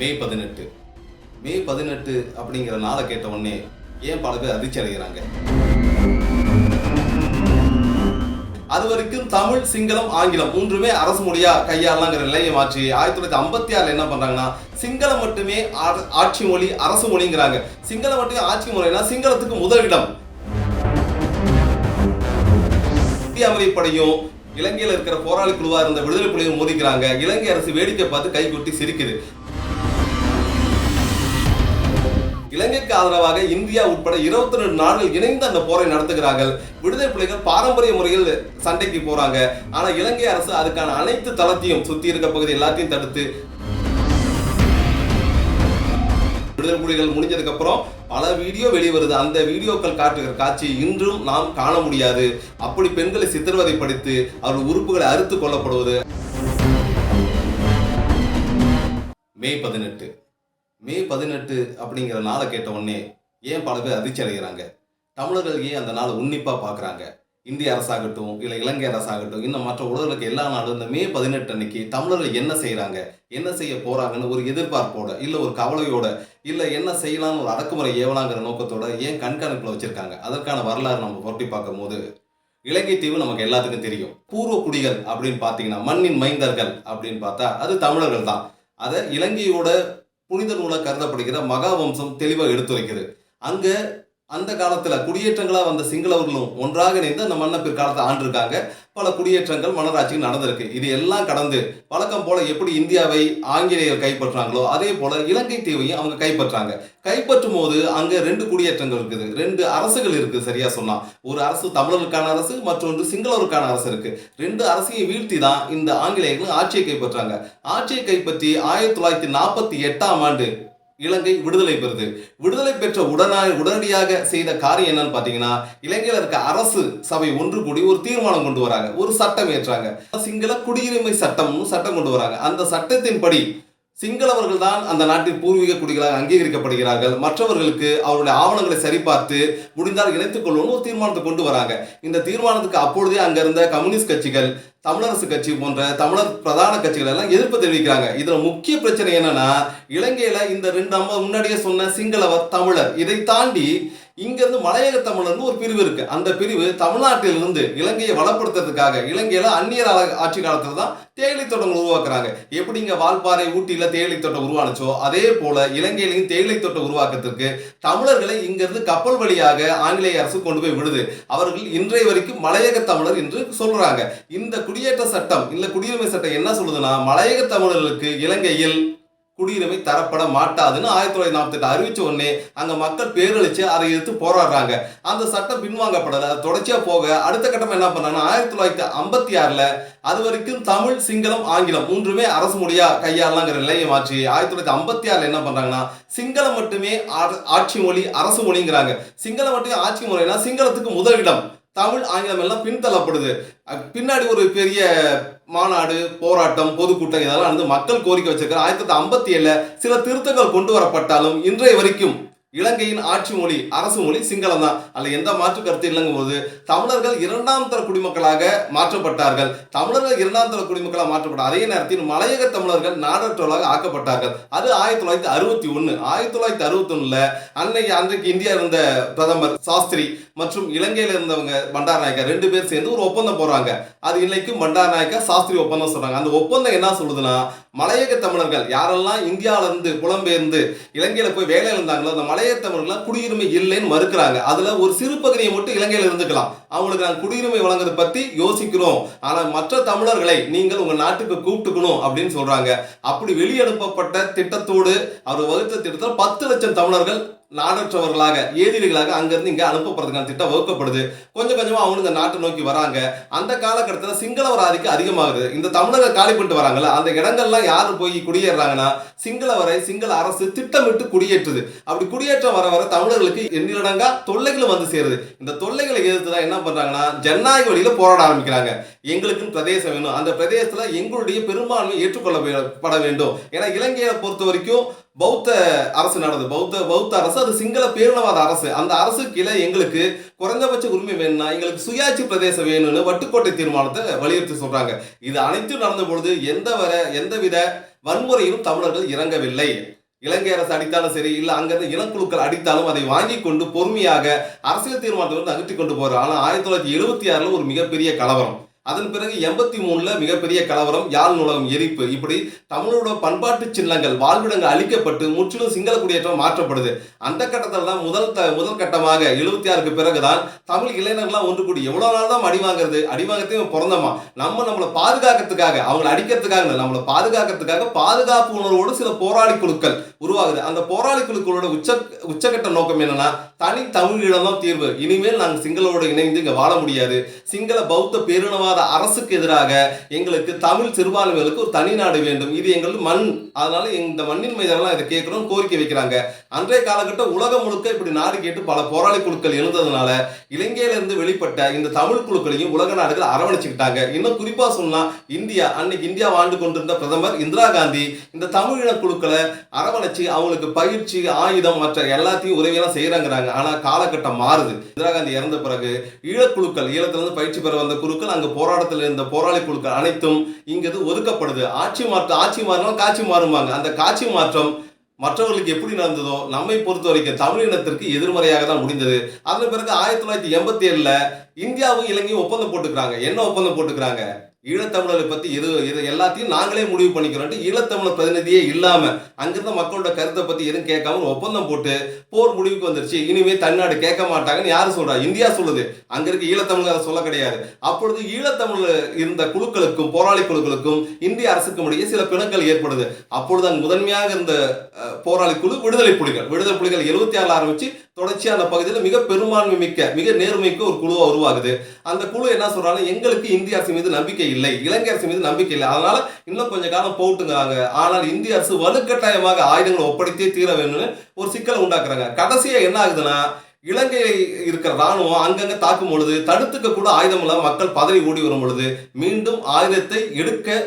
மே பதினெட்டு. மே பதினெட்டு அப்படிங்கிற நாளை கேட்ட உடனே ஏன் பல பேர் அதிர்ச்சி அடைகிறாங்க? அது வரைக்கும் தமிழ் சிங்களம் ஆங்கிலம் மூன்றுமே அரசு மொழியா கையாளலாங்கிற நிலையை மாற்றி ஆயிரத்தி தொள்ளாயிரத்தி ஐம்பத்தி ஆறுல என்ன பண்றாங்கன்னா சிங்களம் மட்டுமே ஆட்சி மொழி அரசு மொழிங்கிறாங்க. சிங்களம் மட்டுமே ஆட்சி மொழினா சிங்களத்துக்கு முதலிடம். இந்திய அமைப்படையும் இலங்கையில் இருக்கிற போராளி குழுவா இருந்த விடுதலை புலியும் மோதிக்கிறாங்க. இலங்கை அரசு வேடிக்கை பார்த்து கை கொட்டி சிரிக்குது. இலங்கைக்கு ஆதரவாக இந்தியா உட்பட இருபத்தி ரெண்டு நாடுகள் இணைந்து அந்த போரை நடத்துகிறார்கள். விடுதலை புலிகள் பாரம்பரிய முறையில் சண்டைக்கு போறாங்க. ஆனா இலங்கை அரசு அதுக்கான அனைத்து தளத்தையும் சுத்தி இருக்க பகுதி எல்லாத்தையும் தடுத்து விடுதலை புலிகள் முடிஞ்சதுக்கு அப்புறம் பல வீடியோ வெளிவருது. அந்த வீடியோக்கள் காட்டுகிற காட்சி இன்றும் நாம் காண முடியாது. அப்படி பெண்களை சித்திரவதைப்படுத்தி அவர்கள் உறுப்புகளை அறுத்து கொல்லப்படுவது. மே பதினெட்டு. மே பதினெட்டு அப்படிங்கிற நாளை கேட்ட உடனே ஏன் பல பேர் அதிர்ச்சி அடைகிறாங்க? தமிழர்கள் ஏன் அந்த நாளை உன்னிப்பாக பார்க்குறாங்க? இந்திய அரசாகட்டும் இல்லை இலங்கை அரசாகட்டும் இன்னும் மற்ற உலகளுக்கு எல்லா நாடும் இந்த மே பதினெட்டு அன்னைக்கு தமிழர்கள் என்ன செய்கிறாங்க என்ன செய்ய போகிறாங்கன்னு ஒரு எதிர்பார்ப்போட இல்லை ஒரு கவலையோட இல்லை என்ன செய்யலாம்னு ஒரு அடக்குமுறை ஏவலாங்கிற நோக்கத்தோட ஏன் கண்காணிப்பில் வச்சுருக்காங்க? அதற்கான வரலாறு நம்ம புரட்டி பார்க்கும்போது இலங்கை தீவு நமக்கு எல்லாத்துக்கும் தெரியும். பூர்வ குடிகள் அப்படின்னு பார்த்தீங்கன்னா மண்ணின் மைந்தர்கள் அப்படின்னு பார்த்தா அது தமிழர்கள் தான். அதை இலங்கையோட புனித நூலாக கருதப்படுகிற மகாவம்சம் தெளிவாக எடுத்துரைக்குது அங்கே அந்த காலத்துல குடியேற்றங்களா வந்த சிங்களவர்களும் ஒன்றாக இணைந்து அந்த மன்ன பிற்காலத்தை ஆண்டிருக்காங்க. பல குடியேற்றங்கள் மனராட்சிகள் நடந்திருக்கு. இது எல்லாம் கடந்து வழக்கம் போல எப்படி இந்தியாவை ஆங்கிலேயர் கைப்பற்றாங்களோ அதே போல இலங்கை தீவையும் அவங்க கைப்பற்றாங்க. கைப்பற்றும் போது அங்க ரெண்டு குடியேற்றங்கள் இருக்குது. ரெண்டு அரசுகள் இருக்கு சரியா சொன்னா. ஒரு அரசு தமிழருக்கான அரசு மற்றொன்று சிங்களவருக்கான அரசு இருக்கு. ரெண்டு அரசையும் வீழ்த்தி தான் இந்த ஆங்கிலேயர்கள் ஆட்சியை கைப்பற்றாங்க. ஆட்சியை கைப்பற்றி ஆயிரத்தி தொள்ளாயிரத்தி நாற்பத்தி எட்டாம் ஆண்டு இலங்கை விடுதலை பெறுது. விடுதலை பெற்ற உடனா உடனடியாக செய்த காரியம் என்னன்னு பார்த்தீங்கன்னா இலங்கையில் இருக்க அரசு சபை ஒன்று கூடி ஒரு தீர்மானம் கொண்டு வராங்க. ஒரு சட்டம் ஏற்றாங்க. சிங்கள குடியுரிமை சட்டம்னு சட்டம் கொண்டு வராங்க. அந்த சட்டத்தின்படி சிங்களவர்கள் தான் அந்த நாட்டின் பூர்வீக குடிகளாக அங்கீகரிக்கப்படுகிறார்கள். மற்றவர்களுக்கு அவருடைய ஆவணங்களை சரிபார்த்து முடிந்தால் இணைத்துக் கொள்ளணும் ஒரு தீர்மானத்தை கொண்டு வராங்க. இந்த தீர்மானத்துக்கு அப்பொழுதே அங்க இருந்த கம்யூனிஸ்ட் கட்சிகள் தமிழரசு கட்சி போன்ற தமிழர் பிரதான கட்சிகள் எல்லாம் எதிர்ப்பு தெரிவிக்கிறாங்க. இதுல முக்கிய பிரச்சனை என்னன்னா இலங்கையில இந்த ரெண்டு நம்ம முன்னாடியே சொன்ன சிங்களவர் தமிழர் இதை தாண்டி இங்கேருந்து மலையக தமிழர்னு ஒரு பிரிவு இருக்கு. அந்த பிரிவு தமிழ்நாட்டிலிருந்து இலங்கையை வளப்படுத்துறதுக்காக இலங்கையில் அந்நியர் ஆட்சி காலத்தில் தான் தேயிலை தோட்டங்கள் உருவாக்குறாங்க. எப்படி இங்கே வால்பாறை ஊட்டியில் தேயிலை தோட்டம் உருவானுச்சோ அதே போல இலங்கையிலையும் தேயிலை தோட்டம் உருவாக்குறதுக்கு தமிழர்களை இங்கேருந்து கப்பல் வழியாக ஆங்கிலேய அரசு கொண்டு போய் விடுது. அவர்கள் இன்றைய வரைக்கும் மலையக தமிழர் என்று சொல்றாங்க. இந்த குடியேற்ற சட்டம் இல்லை குடியுரிமை சட்டம் என்ன சொல்லுதுன்னா மலையக தமிழர்களுக்கு இலங்கையில் குடியுரிமை தரப்பட மாட்டாதுன்னு ஆயிரத்தி தொள்ளாயிரத்தி நாற்பத்தி எட்டு அறிவிச்ச உடனே அங்கே மக்கள் பேரழிச்சு அதை எதிர்த்து போராடுறாங்க. அந்த சட்டம் பின்வாங்கப்படலை. அது தொடர்ச்சியாக போக அடுத்த கட்டம் என்ன பண்ணாங்கன்னா ஆயிரத்தி தொள்ளாயிரத்தி ஐம்பத்தி ஆறில் அது வரைக்கும் தமிழ் சிங்களம் ஆங்கிலம் மூன்றுமே அரசு மொழியா கையாளலாங்கிற நிலையை மாற்றி ஆயிரத்தி தொள்ளாயிரத்தி ஐம்பத்தி ஆறில் என்ன பண்ணுறாங்கன்னா சிங்களம் மட்டுமே ஆ- ஆட்சி மொழி அரசு மொழிங்கிறாங்க. சிங்களம் மட்டுமே ஆட்சி மொழினா சிங்களத்துக்கு முதலிடம். தமிழ் ஆங்கிலம் எல்லாம் பின்தள்ளப்படுது. பின்னாடி ஒரு பெரிய மாநாடு போராட்டம் பொதுக்கூட்டம் இதெல்லாம் வந்து மக்கள் கோரிக்கை வச்சிருக்காரு ஆயிரத்தி தொள்ளாயிரத்தி ஐம்பத்தி ஏழில் சில திருத்தங்கள் கொண்டு வரப்பட்டாலும் இன்றைய வரைக்கும் இலங்கையின் ஆட்சி மொழி அரசு மொழி சிங்களம் தான். அதில் எந்த மாற்று கருத்து இல்லைங்கும் போது தமிழர்கள் இரண்டாம் தர குடிமக்களாக மாற்றப்பட்டார்கள். தமிழர்கள் இரண்டாம் தர குடிமக்களாக மாற்றப்பட்டார் அதே நேரத்தில் மலையக தமிழர்கள் நாடற்றவர்களாக ஆக்கப்பட்டார்கள். அது ஆயிரத்தி தொள்ளாயிரத்தி அறுபத்தி ஒன்று ஆயிரத்தி தொள்ளாயிரத்தி அறுபத்தி ஒன்றில் அன்னைக்கு அன்றைக்கு இந்தியா இருந்த பிரதமர் சாஸ்திரி மற்றும் இலங்கையில் இருந்தவங்க பண்டார நாயக்கா ரெண்டு பேர் சேர்ந்து ஒரு ஒப்பந்தம் போடுறாங்க. அது இன்னைக்கு பண்டார நாயக்கா சாஸ்திரி ஒப்பந்தம் சொல்கிறாங்க அந்த ஒப்பந்தம் என்ன சொல்லுதுன்னா மலையக தமிழர்கள் யாரெல்லாம் இந்தியாவில இருந்து புலம்பெயர்ந்து இலங்கையில் போய் வேலையில இருந்தாங்களோ அந்த மலைய தமிழர்கள் குடியுரிமை இல்லைன்னு மறுக்கிறாங்க. அதுல ஒரு சிறு பகுதியை மட்டும் இலங்கையில இருந்துக்கலாம். அவங்களுக்கு நாங்கள் குடியுரிமை வழங்குறத பத்தி யோசிக்கிறோம். ஆனா மற்ற தமிழர்களை நீங்கள் உங்க நாட்டுக்கு கூப்பிட்டுக்கணும் அப்படின்னு சொல்றாங்க. அப்படி வெளியனுப்பப்பட்ட திட்டத்தோடு அவர் வகுத்த திட்டத்தில் பத்து லட்சம் தமிழர்கள் நாடற்றவர்களாக ஏதிரிகளாக அங்கேருந்து இங்கே அனுப்பப்படுறதுக்கான திட்டம் வகுக்கப்படுது. கொஞ்சம் கொஞ்சமாக அவங்க இந்த நாட்டை நோக்கி வராங்க. அந்த காலகட்டத்தில் சிங்களவர் ஆதிக்கம் அதிகமாகுது. இந்த தமிழர்கள் காலி பண்ணிட்டு வராங்கல்ல அந்த இடங்கள்லாம் யார் போய் குடியேறாங்கன்னா சிங்களவரை சிங்கள அரசு திட்டமிட்டு குடியேற்றுது. அப்படி குடியேற்றம் வர வர தமிழர்களுக்கு எண்ணிலடங்கா தொல்லைகளும் வந்து சேருது. இந்த தொல்லைகளை எதிர்த்து தான் என்ன பண்ணுறாங்கன்னா ஜனநாயக வழியில போராட ஆரம்பிக்கிறாங்க. எங்களுக்குன்னு பிரதேசம் வேணும். அந்த பிரதேசத்தில் எங்களுடைய பெரும்பான்மை ஏற்றுக்கொள்ளப்பட வேண்டும். ஏன்னா இலங்கையை பொறுத்த வரைக்கும் பௌத்த அரசு நடந்தது பௌத்த பௌத்த அரசு அது சிங்கள பேரினவாத அரசு. அந்த அரசு கீழே எங்களுக்கு குறைந்தபட்ச உரிமை வேணும்னா எங்களுக்கு சுயாட்சி பிரதேசம் வேணும்னு வட்டுக்கோட்டை தீர்மானத்தை வலியுறுத்தி சொல்றாங்க. இது அனைத்தும் நடந்த பொழுது எந்த வர எந்தவித வன்முறையிலும் தமிழர்கள் இறங்கவில்லை. இலங்கை அரசு அடித்தாலும் சரி இல்ல அங்கிருந்து இனக்குழுக்கள் அடித்தாலும் அதை வாங்கி கொண்டு பொறுமையாக அரசியல் தீர்மானத்தை வந்து அகற்றி கொண்டு போறாரு ஆனா ஆயிரத்தி தொள்ளாயிரத்தி எழுபத்தி ஆறுல ஒரு மிகப்பெரிய கலவரம். அதன் பிறகு எண்பத்தி மூணுல மிகப்பெரிய கலவரம் யாழ் நூலகம் எரிப்பு. இப்படி தமிழோட பண்பாட்டு சின்னங்கள் வாழ்விடங்கள் அழிக்கப்பட்டு முற்றிலும் சிங்கள குடியேற்றம் மாற்றப்படுது. அந்த கட்டத்தில் தான் முதல் த முதல் கட்டமாக எழுபத்தி ஆறுக்கு பிறகுதான் தமிழ் இளைஞர்கள்லாம் ஒன்று கூடி எவ்வளோ நாள் தான் அடி வாங்குறது? அடி வாங்கத்தையும் பிறந்தோமா நம்ம நம்மளை பாதுகாக்கிறதுக்காக அவங்களை அடிக்கிறதுக்காக இல்லை, நம்மளை பாதுகாக்கிறதுக்காக பாதுகாப்பு உணர்வோடு சில போராளி குழுக்கள் உருவாகுது. அந்த போராளி குழுக்களோட உச்ச உச்சகட்ட நோக்கம் என்னன்னா தனி தமிழீழம் தான் தீர்வு. இனிமேல் நாங்கள் சிங்களோட இணைந்து இங்கே வாழ முடியாது. சிங்கள பௌத்த பேரினவாத அரசுக்கு எதிராக எங்களுக்கு தமிழ் சிறுபான்மைகளுக்கு ஒரு தனி நாடு வேண்டும். இது எங்களது மண். அதனால இந்த மண்ணின் மீதெல்லாம் இதை கேட்கணும் கோரிக்கை வைக்கிறாங்க. அன்றைய காலகட்டம் உலகம் முழுக்க இப்படி நாடு கேட்டு பல போராளி குழுக்கள் எழுந்ததுனால இலங்கையில இருந்து வெளிப்பட்ட இந்த தமிழ் குழுக்களையும் உலக நாடுகள் அரவணைச்சுக்கிட்டாங்க. இன்னும் குறிப்பா சொன்னால் இந்தியா அன்னைக்கு இந்தியா வாழ்ந்து கொண்டிருந்த பிரதமர் இந்திரா காந்தி இந்த தமிழின குழுக்களை அரவணைச்சு அவங்களுக்கு பயிற்சி ஆயுதம் மற்ற எல்லாத்தையும் உதவியெல்லாம் செய்யறாங்கிறாங்க. ஆனா காலகட்டம் மாறுது. இந்திரா காந்தி இறந்த பிறகு ஈழக்குழுக்கள் ஈழத்திலிருந்து பயிற்சி பெற வந்த குழுக்கள் அங்கு போராட்டத்தில் இருந்த போராளி குழுக்கள் அனைத்தும் இங்கு ஒதுக்கப்படுது. ஆட்சி மாற்ற ஆட்சி மாறினால் காட்சி மாறுமாங்க அந்த காட்சி மாற்றம் மற்றவர்களுக்கு எப்படி நடந்ததோ நம்மை பொறுத்த வரைக்கும் தமிழினத்திற்கு எதிர்மறையாக தான் முடிந்தது. அதன் பிறகு ஆயிரத்தி தொள்ளாயிரத்தி எண்பத்தி ஏழுல இந்தியாவும் இலங்கையும் ஒப்பந்தம் போட்டுக்கிறாங்க. என்ன ஒப்பந்தம் போட்டுக்கிறாங்க? ஈழத்தமிழரை பத்தி இது இது எல்லாத்தையும் நாங்களே முடிவு பண்ணிக்கிறோம் ஈழத்தமிழர் பிரதிநிதியே இல்லாம அங்கிருந்த மக்களோட கருத்தை பத்தி எதுவும் கேட்காம ஒப்பந்தம் போட்டு போர் முடிவுக்கு வந்துருச்சு. இனிமே தமிழ்நாடு கேட்க மாட்டாங்கன்னு யாரும் சொல்றா? இந்தியா சொல்லுது. அங்க இருக்க ஈழத்தமிழர் அதை சொல்ல கிடையாது. அப்பொழுது ஈழத்தமிழ் இருந்த குழுக்களுக்கும் போராளி குழுக்களுக்கும் இந்திய அரசுக்கும் இடையே சில பிணக்கள் ஏற்படுது. அப்பொழுது அங்கு முதன்மையாக இருந்த போராளி குழு விடுதலை புலிகள். விடுதலை புலிகள் எழுபத்தி ஆறுல ஆரம்பிச்சு தொடர்ச்சியாக அந்த பகுதியில் மிக பெரும்பான்மை மிக்க மிக நேர்மைக்கு ஒரு குழுவா உருவாகுது. அந்த குழு என்ன சொல்கிறாங்க எங்களுக்கு இந்திய அரசு மீது நம்பிக்கை இல்லை. இலங்கை அரசு மீது நம்பிக்கை இல்லை. அதனால இன்னும் கொஞ்ச காலம் போட்டுங்கிறாங்க. ஆனால் இந்திய அரசு வலுக்கட்டாயமாக ஆயுதங்களை ஒப்படைத்தே தீர வேணும்னு ஒரு சிக்கலை உண்டாக்குறாங்க. கடைசியா என்ன ஆகுதுன்னா இலங்கையில் இருக்கிற ராணுவம் அங்கங்க தாக்கும் பொழுது தடுத்துக்க கூட ஆயுதம் இல்லாமல் மக்கள் பதறி ஓடி வரும் பொழுது மீண்டும் ஆயுதத்தை எடுக்க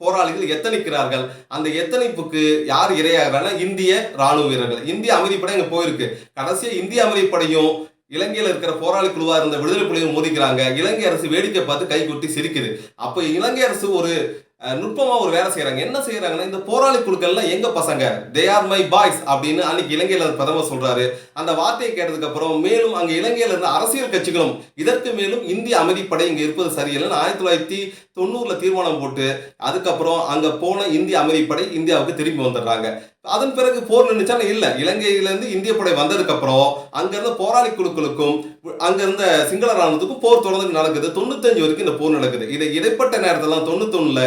போராளிகள் எத்தனிக்கிறார்கள்? அந்த எத்தனைப்புக்கு யார் இரையாகிறாங்க இந்திய ராணுவ வீரர்கள். இந்திய அமைதிப்படை அங்கே போயிருக்கு. கடைசியாக இந்திய அமைதிப்படையும் இலங்கையில் இருக்கிற போராளி குழுவாக இருந்த விடுதலை புலியும் மோதிக்கிறாங்க. இலங்கை அரசு வேடிக்கை பார்த்து கை கொட்டி சிரிக்குது. அப்போ இலங்கை அரசு ஒரு நுட்பமாக ஒரு வேலை செய்கிறாங்க என்ன செய்கிறாங்கன்னா இந்த போராளி குழுக்கள்லாம் எங்க பசங்க? தே ஆர் மை பாய்ஸ் அப்படின்னு அன்னைக்கு இலங்கையில் பிரதமர் சொல்றாரு. அந்த வார்த்தையை கேட்டதுக்கப்புறம் மேலும் அங்கே இலங்கையில் இருந்த அரசியல் கட்சிகளும் இதற்கு மேலும் இந்திய அமைதிப்படை இங்கே இருப்பது சரியில்லைன்னு ஆயிரத்தி தொள்ளாயிரத்தி தொண்ணூறில் தீர்மானம் போட்டு அதுக்கப்புறம் அங்கே போன இந்திய அமைதிப்படை இந்தியாவுக்கு திரும்பி வந்துடுறாங்க. அதன் பிறகு போர் நின்றுச்சாலும் இல்லை? இலங்கையிலேருந்து இந்திய படை வந்ததுக்கப்புறம் அங்கேருந்த போராளி குழுக்களுக்கும் அங்கேருந்த சிங்கள ராணுவத்துக்கும் போர் தொடர்ந்து நடக்குது. தொண்ணூத்தஞ்சு வரைக்கும் இந்த போர் நடக்குது. இதை இடைப்பட்ட நேரத்துல தொண்ணூத்தொன்னுல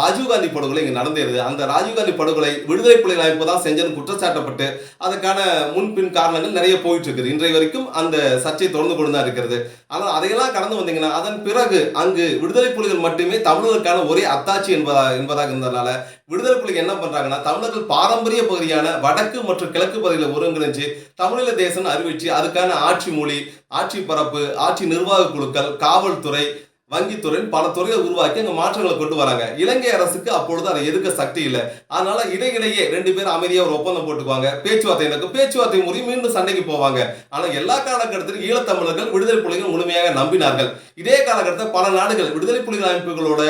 ராஜீவ்காந்தி படுகொலை இங்கே நடந்தேருது அந்த ராஜீவ்காந்தி படுகொலை விடுதலை புலிகள் அமைப்பு தான் செஞ்சன்னு குற்றச்சாட்டப்பட்டு அதுக்கான முன்பின் காரணங்கள் நிறைய போயிட்டு இருக்குது இன்றைய வரைக்கும் அந்த சர்ச்சை தொடர்ந்து கொண்டு தான் இருக்கிறது. ஆனால் அதையெல்லாம் கடந்து வந்தீங்கன்னா அதன் பிறகு அங்கு விடுதலை புலிகள் மட்டுமே தமிழர்களுக்கான ஒரே அத்தாட்சி என்பதா என்பதாக இருந்ததுனால விடுதலை புலிகள் என்ன பண்றாங்கன்னா தமிழர்கள் பாரம்பரிய பகுதியான வடக்கு மற்றும் கிழக்கு பகுதியில் ஒருங்கிணைஞ்சு தமிழீழ தேசம் அறிவிச்சு அதுக்கான ஆட்சி மொழி ஆட்சி பரப்பு ஆட்சி நிர்வாக குழுக்கள் காவல்துறை வங்கித்துறை பல துறையை உருவாக்கி அங்கே மாற்றங்களை கொண்டு வராங்க. இலங்கை அரசுக்கு அப்பொழுது அதை எதுக்க சக்தி இல்லை. அதனால இடையிடையே ரெண்டு பேரும் அமைதியாக ஒரு ஒப்பந்தம் போட்டுக்குவாங்க. பேச்சுவார்த்தை நடக்கும். பேச்சுவார்த்தை முறையும் மீண்டும் சண்டைக்கு போவாங்க. ஆனால் எல்லா காலகட்டத்திலும் ஈழத்தமிழர்கள் விடுதலை புலிகள் முழுமையாக நம்பினார்கள். இதே காலகட்டத்தில் பல நாடுகள் விடுதலை புலிகள் அமைப்புகளோட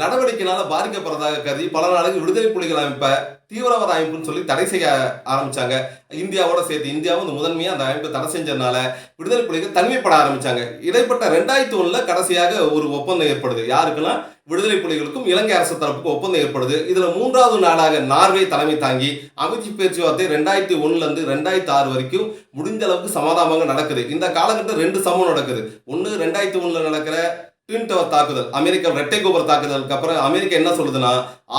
நடவடிக்கையினால பாதிக்கப்படுறதாக கருதி பல நாடுகள் விடுதலை புலிகள் அமைப்பை தீவிரவாத அமைப்புன்னு சொல்லி தடை செய்ய ஆரம்பிச்சாங்க. இந்தியாவோட சேர்த்து இந்தியாவும் இந்த முதன்மையாக அந்த அமைப்பை தடை செஞ்சதுனால விடுதலை புலிகள் தனிமைப்பட ஆரம்பிச்சாங்க. இடைப்பட்ட ரெண்டாயிரத்தி ஒன்றில் கடைசியாக ஒரு ஒப்பந்தம் ஏற்படுது. யாருக்குன்னா? விடுதலை புலிகளுக்கும் இலங்கை அரசு தரப்புக்கு ஒப்பந்தம் ஏற்படுது. இதில் மூன்றாவது நாடாக நார்வே தலைமை தாங்கி அமைதி பேச்சுவார்த்தை ரெண்டாயிரத்தி ஒன்றுலேருந்து ரெண்டாயிரத்தி ஆறு வரைக்கும் முடிந்த அளவுக்கு சமாதானமாக நடக்குது. இந்த காலகட்டம் ரெண்டு சமம் நடக்குது. ஒன்று ரெண்டாயிரத்தி ஒன்றில் நடக்கிற ட்வின் டவர் தாக்குதல் அமெரிக்கா ரெட்டை கோபுர தாக்குதலுக்கு அப்புறம் அமெரிக்கா என்ன சொல்லுதுன்னா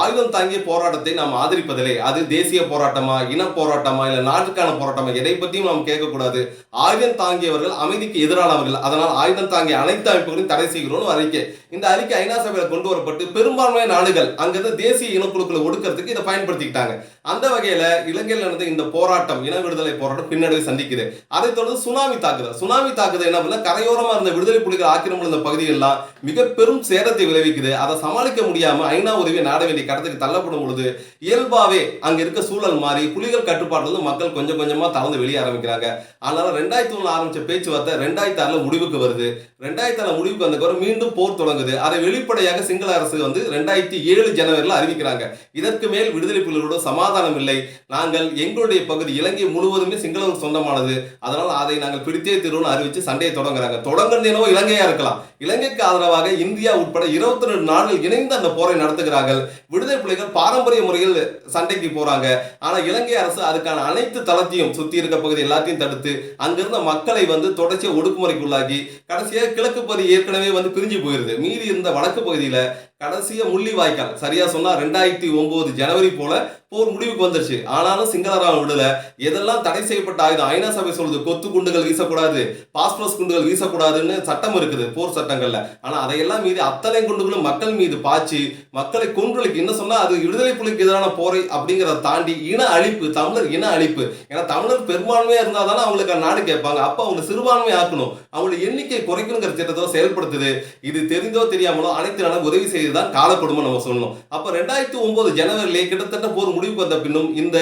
ஆயுதம் தாங்கிய போராட்டத்தை நாம் ஆதரிப்பதில்லை. அது தேசிய போராட்டமா இன போராட்டமா இல்லை நாட்டுக்கான போராட்டமா? எதை பற்றியும் நாம் கேட்கக்கூடாது. ஆயுதம் தாங்கியவர்கள் அமைதிக்கு எதிரானவர்கள். அதனால் ஆயுதம் தாங்கிய அனைத்து அமைப்புகளையும் தடை செய்கிறோம்னு அறிக்கை. இந்த அறிக்கை ஐநா சபையில் கொண்டு வரப்பட்டு பெரும்பான்மையான நாடுகள் அங்கிருந்து தேசிய இனக்குழுக்களை ஒடுக்கிறதுக்கு இதை பயன்படுத்திக்கிட்டாங்க. அந்த வகையில இலங்கையில் நடந்த இந்த போராட்டம் இன விடுதலை போராட்டம் பின்னடைவை சந்திக்குது. அதைத் தொடர்ந்து சுனாமி தாக்குதல். சுனாமி தாக்குதல் என்ன பண்ண கரையோரமாக இருந்த விடுதலை புலிகள் ஆக்கிரமிப்பு இருந்த பகுதிகளெல்லாம் மிக பெரும் சேதத்தை விளைவிக்குது. அதை சமாளிக்க முடியாம ஐநா உதவி நாட வேண்டிய கடத்துக்கு தள்ளப்படும் பொழுது இயல்பாவே அங்க இருக்க சூழல் மாறி புலிகள் கட்டுப்பாட்டுல மக்கள் கொஞ்சம் கொஞ்சமா தளர்ந்து வெளியே ஆரம்பிக்கிறாங்க. அதனால ரெண்டாயிரத்தி ஒண்ணு ஆரம்பிச்ச பேச்சுவார்த்தை ரெண்டாயிரத்தி ஆறுல முடிவுக்கு வருது. ரெண்டாயிரத்தி ஆறுல முடிவுக்கு வந்த பிறகு மீண்டும் போர் தொடங்க வந்தது. அதை வெளிப்படையாக சிங்கள அரசு வந்து ரெண்டாயிரத்தி ஏழு ஜனவரியில் அறிவிக்கிறாங்க. இதற்கு மேல் விடுதலை புலிகளோட சமாதானம் இல்லை. நாங்கள் எங்களுடைய பகுதி இலங்கை முழுவதுமே சிங்களவர் சொந்தமானது. அதனால் அதை நாங்கள் பிடித்தே தீர்வுன்னு அறிவிச்சு சண்டையை தொடங்குறாங்க. தொடங்குறதேனோ இலங்கையா இருக்கலாம். இலங்கைக்கு ஆதரவாக இந்தியா உட்பட இருபத்தி ரெண்டு நாடுகள் இணைந்து அந்த போரை நடத்துகிறார்கள். விடுதலை புலிகள் பாரம்பரிய முறையில் சண்டைக்கு போறாங்க. ஆனா இலங்கை அரசு அதுக்கான அனைத்து தளத்தையும் சுத்தி இருக்க பகுதி எல்லாத்தையும் தடுத்து அங்கிருந்த மக்களை வந்து தொடர்ச்சியா ஒடுக்குமுறைக்குள்ளாக்கி கடைசியா கிழக்கு பகுதி ஏற்கனவே வந்து பிரிஞ்சு போயிருது. மீதி இருந்த வடக்கு பகுதியில கடைசியாக முள்ளி வாய்க்கால். சரியா சொன்னா ரெண்டாயிரத்தி ஒன்பது ஜனவரி போல போர் முடிவுக்கு வந்துருச்சு. ஆனாலும் சிங்களராம விடல. எதெல்லாம் தடை செய்யப்பட்ட ஆயுதம்? ஐநா சபை சொல்லுது கொத்து குண்டுகள் வீசக்கூடாது பாஸ்பரஸ் குண்டுகள் வீசக்கூடாதுன்னு சட்டம் இருக்குது போர் சட்டங்கள்ல. ஆனா அதையெல்லாம் மீறி அத்தனை குண்டுகளும் மக்கள் மீது பாய்ச்சி மக்களை கொன்றளிக்கு என்ன சொன்னா அது விடுதலை புலிக்கு எதிரான போரை அப்படிங்கிறத தாண்டி இன அழிப்பு தமிழர் இன அழிப்பு. ஏன்னா தமிழர் பெரும்பான்மையா இருந்தா தானே அவங்களுக்கு நாடு கேட்பாங்க. அப்ப அவங்க சிறுபான்மை ஆக்கணும். அவங்களுடைய எண்ணிக்கை குறைக்கணுங்கிற திட்டத்தை செயல்படுத்துது. இது தெரிந்தோ தெரியாமலோ அனைத்து நாளும் உதவி தான் காலப்படுமா நம்ம சொல்லணும். அப்ப ரெண்டாயிரத்தி ஒன்பது ஜனவரிலே கிட்டத்தட்ட போர் முடிவுக்கு வந்த பின்னும் இந்த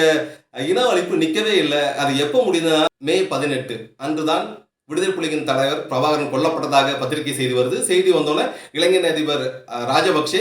இன அழிப்பு நிக்கவே இல்லை. அது எப்போ முடிந்ததுன்னா மே பதினெட்டு. அன்றுதான் விடுதலை புலிகளின் தலைவர் பிரபாகரன் கொல்லப்பட்டதாக பத்திரிகை செய்தி வருது. செய்தி வந்தோடனே இளைஞர் அதிபர் ராஜபக்சே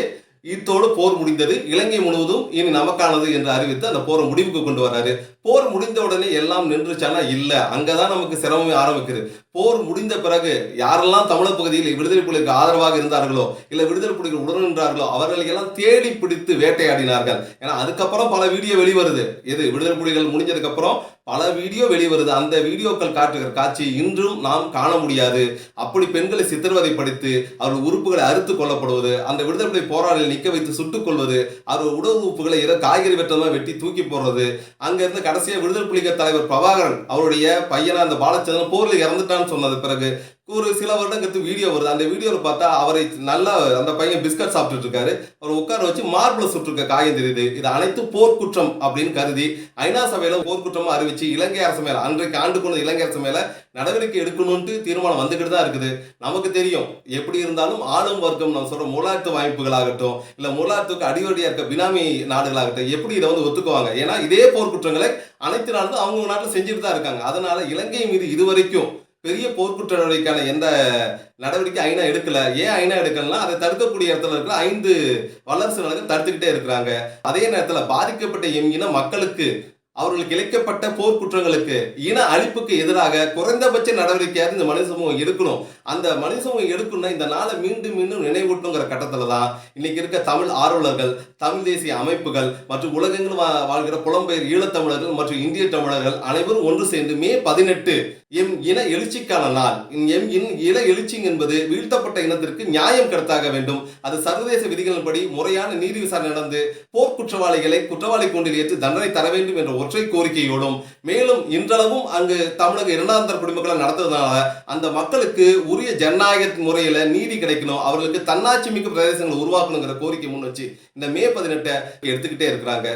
இத்தோடு போர் முடிந்தது. இலங்கை முழுவதும் இனி நமக்கானது என்று அறிவித்து அந்த போரை முடிவுக்கு கொண்டு வர்றாரு. போர் முடிந்த உடனே எல்லாம் நின்றுச்சானா இல்ல. அங்கதான் நமக்கு சிரமமே ஆரம்பிக்குது. போர் முடிந்த பிறகு யாரெல்லாம் தமிழக பகுதியில் விடுதலை புலிகளுக்கு ஆதரவாக இருந்தார்களோ இல்லை விடுதலை புலிகள் உடன் நின்றார்களோ அவர்களை எல்லாம் தேடி பிடித்து வேட்டையாடினார்கள். ஏன்னா அதுக்கப்புறம் பல வீடியோ வெளிவருது. எது? விடுதலை புலிகள் முடிஞ்சதுக்கு அப்புறம் பல வீடியோ வெளிவருது. அந்த வீடியோக்கள் காட்டுகிற காட்சி இன்றும் நாம் காண முடியாது. அப்படி பெண்களை சித்திரவதைப்படுத்தி அவர்கள் உறுப்புகளை அறுத்து கொல்லப்படுவது அந்த விடுதலை புலி போராளிகள் நிற்க வைத்து சுட்டுக் கொள்வது அவர் உடல் உறுப்புகளை ஏதோ காய்கறி வெட்டமாக வெட்டி தூக்கி போடுறது அங்க இருந்து கடைசியாக விடுதலை புலிகள் தலைவர் பிரபாகரன் அவருடைய பையனை அந்த பாலச்சந்திரன் போரில் இறந்துட்டான்னு சொன்னது பிறகு ஒரு சில வருடங்கிறது வீடியோ வருது. அந்த வீடியோவில் பார்த்தா அவரை நல்லா அந்த பையன் பிஸ்கட் சாப்பிட்டுட்டு இருக்காரு. அவர் உட்கார வச்சு மார்பிள் சுட்டிருக்க காயம் தெரியுது. இது அனைத்து போர்க்குற்றம் அப்படின்னு கருதி ஐநா சபையில் போர்க்குற்றமாக அறிவிச்சு இலங்கை அரசு மேலே அன்றைக்கு ஆண்டு கொண்டு இலங்கை அரசு மேலே நடவடிக்கை எடுக்கணும்ட்டு தீர்மானம் வந்துக்கிட்டு தான் இருக்குது. நமக்கு தெரியும். எப்படி இருந்தாலும் ஆளும் வர்க்கம் நம்ம சொல்கிற மூலாயத்து வாய்ப்புகளாகட்டும் இல்லை மூலாயத்துக்கு அடிவடியாக இருக்க பினாமி நாடுகளாகட்டும் எப்படி இதை வந்து ஒத்துக்குவாங்க? ஏன்னா இதே போர்க்குற்றங்களை அனைத்து நாடுகளும் அவங்க நாட்டில் செஞ்சுட்டு தான் இருக்காங்க. அதனால இலங்கை மீது இதுவரைக்கும் பெரிய போர்க்குற்ற நடவடிக்கையான எந்த நடவடிக்கை ஐநா எடுக்கல. ஏன் ஐநா எடுக்கலன்னா அதை தடுக்கக்கூடிய இடத்துல இருக்கிற ஐந்து வல்லரசு நாடுகள் தடுத்துக்கிட்டே இருக்கிறாங்க. அதே நேரத்தில் பாதிக்கப்பட்ட எம் மக்களுக்கு அவர்களுக்கு இழைக்கப்பட்ட போர்க்குற்றங்களுக்கு இன அழிப்புக்கு எதிராக குறைந்தபட்ச நடவடிக்கையாக இந்த மனித சமூகம் எடுக்கணும். அந்த மனித சமூகம் எடுக்கணும்னா இந்த நாளை மீண்டும் மீண்டும் நினைவூட்டுங்கிற கட்டத்தில் தான் இன்னைக்கு இருக்க தமிழ் ஆர்வலர்கள் தமிழ் தேசிய அமைப்புகள் மற்றும் உலகெங்கிலும் வா- வாழ்கிற புலம்பெயர் ஈழத்தமிழர்கள் மற்றும் இந்திய தமிழர்கள் அனைவரும் ஒன்று சேர்ந்து மே பதினெட்டு எம் இன எழுச்சிக்கான நாள். எம் இன் இன எழுச்சி என்பது வீழ்த்தப்பட்ட இனத்திற்கு நியாயம் கடத்தாக வேண்டும். அது சர்வதேச விதிகளின்படி முறையான நீதி விசாரணை நடந்து போர் குற்றவாளிகளை குற்றவாளி கூண்டில் ஏற்று தண்டனை தர வேண்டும் என்ற ஒற்றை கோரிக்கையோடும் மேலும் இன்றளவும் அங்கு தமிழக இரண்டாம் தர குடிமக்களை நடத்துறதுனால அந்த மக்களுக்கு உரிய ஜனநாயக முறையில நீதி கிடைக்கணும் அவர்களுக்கு தன்னாட்சி மிக்க பிரதேசங்களை உருவாக்கணுங்கிற கோரிக்கை முன் வச்சு இந்த மே பதினெட்டை எடுத்துக்கிட்டே இருக்கிறாங்க.